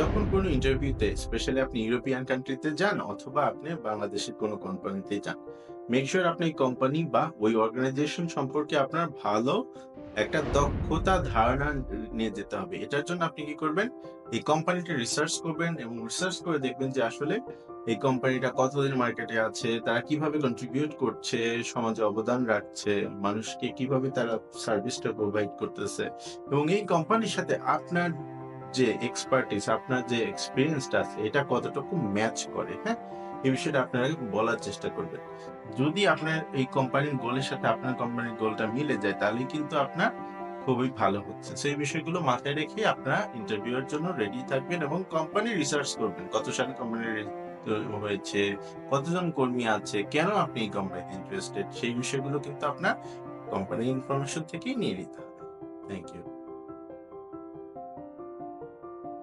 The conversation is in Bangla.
যখন কোনো ইন্টারভিউতে স্পেশালি আপনি ইউরোপিয়ান কান্ট্রিতে যান অথবা আপনি বাংলাদেশের কোনো কোম্পানিতে যান মেক শিওর আপনি কোম্পানি বা ওই অর্গানাইজেশন সম্পর্কে আপনার ভালো একটা দক্ষতা ধারণা নিয়ে যেতে হবে। এটার জন্য আপনি কি করবেন? এই কোম্পানিটা রিসার্চ করবেন এবং রিসার্চ করে দেখবেন যে আসলে এই কোম্পানিটা কতদিন মার্কেটে আছে, তারা কীভাবে কন্ট্রিবিউট করছে, সমাজে অবদান রাখছে, মানুষকে কীভাবে তারা সার্ভিসটা প্রোভাইড করতেছে এবং এই কোম্পানির সাথে আপনার যে এক্সপার্টিস আপনার যে এক্সপিরিয়েন্সটা আছে, এটা কতটুকু ম্যাচ করে হ্যাঁ? এই বিষয়টা আপনারা বলার চেষ্টা করবেন। যদি আপনার এই কোম্পানির গোলের সাথে আপনার কোম্পানির গোলটা মিলে যায়, তাহলে কিন্তু আপনার খুবই ভালো হচ্ছে। সেই বিষয়গুলো মাথায় রেখে আপনারা ইন্টারভিউয়ের জন্য রেডি থাকবেন এবং কোম্পানি রিসার্চ করবেন। কত সালে কোম্পানি হয়েছে, কতজন কর্মী আছে, কেন আপনি এই কোম্পানিতে ইন্টারেস্টেড সেই বিষয়গুলো কিন্তু আপনার কোম্পানি ইনফরমেশন থেকেই নিয়ে নিতে হবে। Thank you